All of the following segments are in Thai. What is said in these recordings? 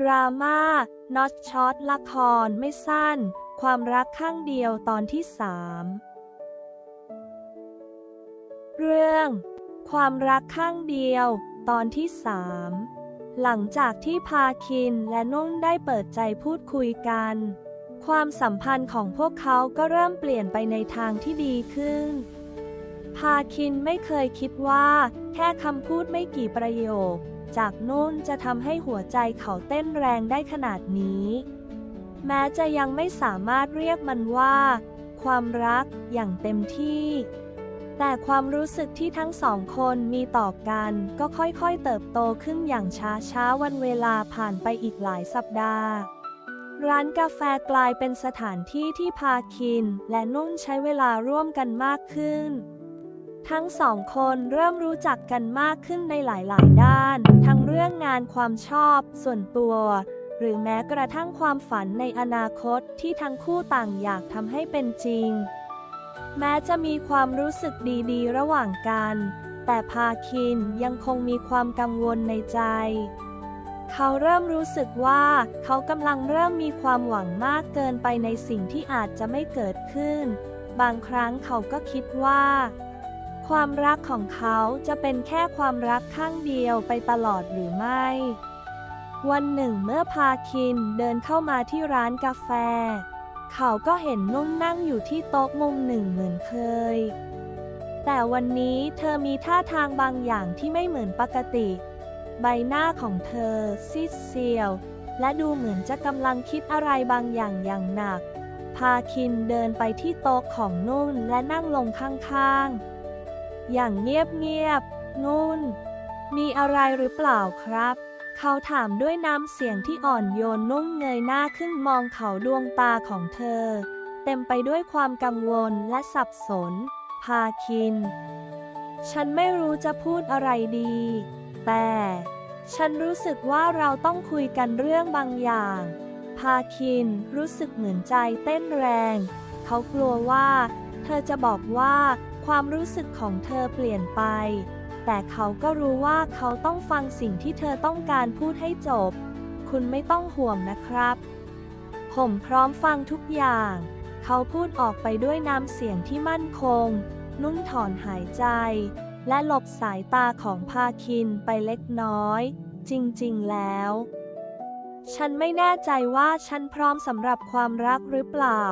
ดราม่าน็อตช็อตละครไม่สั้น ความรักข้างเดียวตอนที่สามเรื่อง ความรักข้างเดียว ตอนที่สามหลังจากที่พาคินและนุ่นได้เปิดใจพูดคุยกัน ความสัมพันธ์ของพวกเขาก็เริ่มเปลี่ยนไปในทางที่ดีขึ้น พาคินไม่เคยคิดว่า แค่คำพูดไม่กี่ประโยค จากนุ่นจะทำให้หัวใจเขาเต้นแรงได้ขนาดนี้ แม้จะยังไม่สามารถเรียกมันว่า ความรักอย่างเต็มที่ แต่ความรู้สึกที่ทั้งสองคนมีต่อกัน ก็ค่อยๆเติบโตขึ้นอย่างช้าๆวันเวลาผ่านไปอีกหลายสัปดาห์ร้านกาแฟกลายเป็นสถานที่ที่พาคิน และนุ่นใช้เวลาร่วมกันมากขึ้น ทั้งสองคนเริ่มรู้จักกันมากขึ้นในหลายๆ ด้าน ทั้งเรื่องงานความชอบ ส่วนตัว หรือแม้กระทั่งความฝันในอนาคตที่ทั้งคู่ต่างอยากทำให้เป็นจริง แม้จะมีความรู้สึกดีๆ ระหว่างกัน แต่พาคินยังคงมีความกังวลในใจ เขาเริ่มรู้สึกว่า เขากำลังเริ่มมีความหวังมากเกินไปในสิ่งที่อาจจะไม่เกิดขึ้น บางครั้งเขาก็คิดว่า ความรักของเขาจะเป็นแค่ความรักข้างเดียวไปตลอดหรือไม่ วันหนึ่งเมื่อพาคินเดินเข้ามาที่ร้านกาแฟ เขาก็เห็นนุ่นนั่งอยู่ที่โต๊ะมุมหนึ่งเหมือนเคย แต่วันนี้เธอมีท่าทางบางอย่างที่ไม่เหมือนปกติ ใบหน้าของเธอซีดเซียว และดูเหมือนจะกำลังคิดอะไรบางอย่างอย่างหนัก พาคินเดินไปที่โต๊ะของนุ่นและนั่งลงข้างๆ อย่างเงียบๆนุ่น มีอะไรหรือเปล่าครับ เขาถามด้วยน้ำเสียงที่อ่อนโยนนุ่มเงยหน้าขึ้นมองเขาดวงตาของเธอ เต็มไปด้วยความกังวลและสับสน พาคิน ฉันไม่รู้จะพูดอะไรดี แต่ ฉันรู้สึกว่าเราต้องคุยกันเรื่องบางอย่าง พาคินรู้สึกเหมือนใจเต้นแรง เขากลัวว่า เธอจะบอกว่า ความรู้สึกของเธอเปลี่ยนไป แต่เขาก็รู้ว่าเขาต้องฟังสิ่งที่เธอต้องการพูดให้จบ คุณไม่ต้องห่วงนะครับ ผมพร้อมฟังทุกอย่าง เขาพูดออกไปด้วยน้ำเสียงที่มั่นคง นุ่นถอนหายใจ และหลบสายตาของพาคินไปเล็กน้อย จริงๆแล้ว ฉันไม่แน่ใจว่าฉันพร้อมสำหรับความรักหรือเปล่า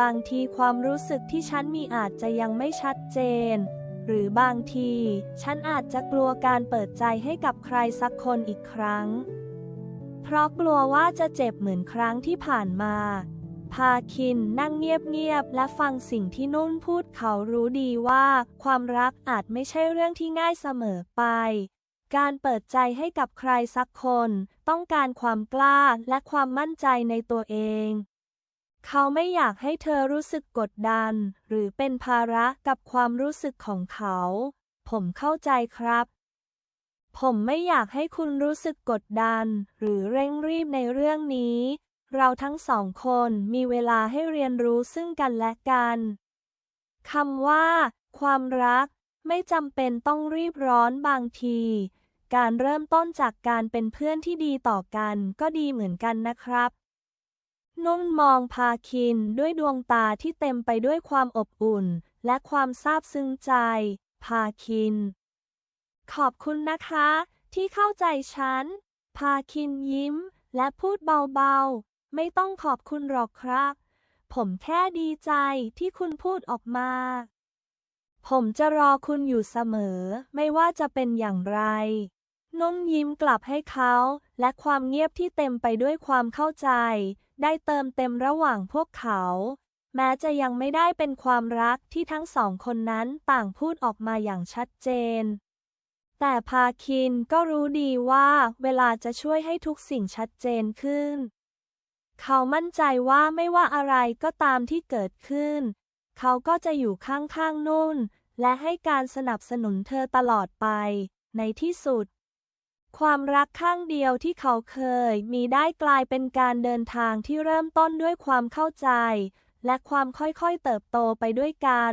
บางทีความรู้สึกที่ฉันมีอาจจะยังไม่ชัดเจน หรือบางที ฉันอาจจะกลัวการเปิดใจให้กับใครสักคนอีกครั้ง เพราะกลัวว่าจะเจ็บเหมือนครั้งที่ผ่านมา พาคินนั่งเงียบๆและฟังสิ่งที่นุ่นพูดเขารู้ดีว่า ความรักอาจไม่ใช่เรื่องที่ง่ายเสมอไป การเปิดใจให้กับใครสักคน ต้องการความกล้าและความมั่นใจในตัวเอง เขาไม่อยากให้เธอรู้สึกกดดัน หรือเป็นภาระกับความรู้สึกของเขา ผมเข้าใจครับ ผมไม่อยากให้คุณรู้สึกกดดัน หรือเร่งรีบในเรื่องนี้ เราทั้งสองคนมีเวลาให้เรียนรู้ซึ่งกันและกันคำว่า ความรัก ไม่จำเป็นต้องรีบร้อนบางที การเริ่มต้นจากการเป็นเพื่อนที่ดีต่อกันก็ดีเหมือนกันนะครับ นุ่นมองพาคินด้วยดวงตาที่เต็มไปด้วยความอบอุ่น และความซาบซึ้งใจ พาคิน ขอบคุณนะคะ ที่เข้าใจฉัน พาคินยิ้ม และพูดเบาๆ ไม่ต้องขอบคุณหรอกครับ ผมแค่ดีใจที่คุณพูดออกมา ผมจะรอคุณอยู่เสมอ ไม่ว่าจะเป็นอย่างไร นุ่มยิ้มกลับให้เขา และความเงียบที่เต็มไปด้วยความเข้าใจ ได้เติมเต็มระหว่างพวกเขา แม้จะยังไม่ได้เป็นความรักที่ทั้งสองคนนั้นต่างพูดออกมาอย่างชัดเจน แต่พาคินก็รู้ดีว่าเวลาจะช่วยให้ทุกสิ่งชัดเจนขึ้น เขามั่นใจว่าไม่ว่าอะไรก็ตามที่เกิดขึ้น เขาก็จะอยู่ข้างๆนุ่น และให้การสนับสนุนเธอตลอดไป ในที่สุด ความรักข้างเดียวที่เขาเคย มีได้กลายเป็นการเดินทางที่เริ่มต้นด้วยความเข้าใจ และความค่อยๆเติบโตไปด้วยกัน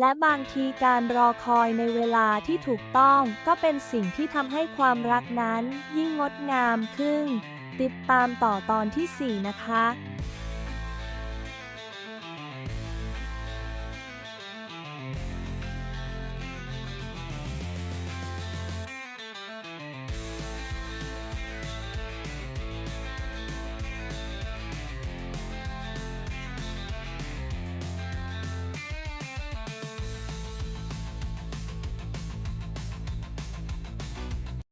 และบางทีการรอคอยในเวลาที่ถูกต้อง ก็เป็นสิ่งที่ทำให้ความรักนั้น ยิ่งงดงามขึ้น ติดตามต่อตอนที่ 4 นะคะ